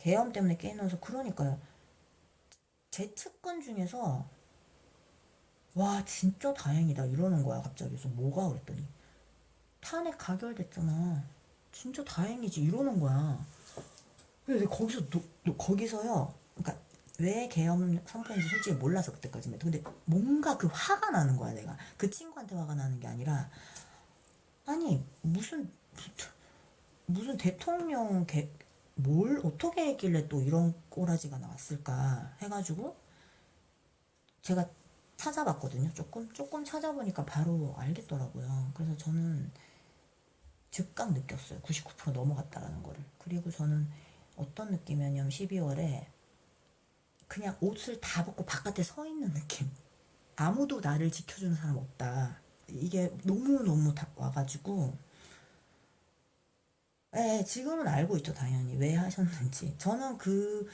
계엄 때문에 깨어나서 그러니까요. 제 측근 중에서 와 진짜 다행이다 이러는 거야 갑자기. 그래서 뭐가? 그랬더니 탄핵 가결됐잖아. 진짜 다행이지 이러는 거야. 근데 거기서 노, 노- 거기서요. 그러니까 왜 계엄 선포인지 솔직히 몰라서 그때까지는 근데 뭔가 그 화가 나는 거야 내가. 그 친구한테 화가 나는 게 아니라 아니 무슨 무슨 대통령 개, 뭘 어떻게 했길래 또 이런 꼬라지가 나왔을까 해가지고 제가 찾아봤거든요. 조금 조금 찾아보니까 바로 알겠더라고요. 그래서 저는 즉각 느꼈어요. 99% 넘어갔다라는 거를. 그리고 저는 어떤 느낌이냐면 12월에 그냥 옷을 다 벗고 바깥에 서 있는 느낌. 아무도 나를 지켜주는 사람 없다. 이게 너무너무 다 와가지고 예, 지금은 알고 있죠, 당연히. 왜 하셨는지. 저는 그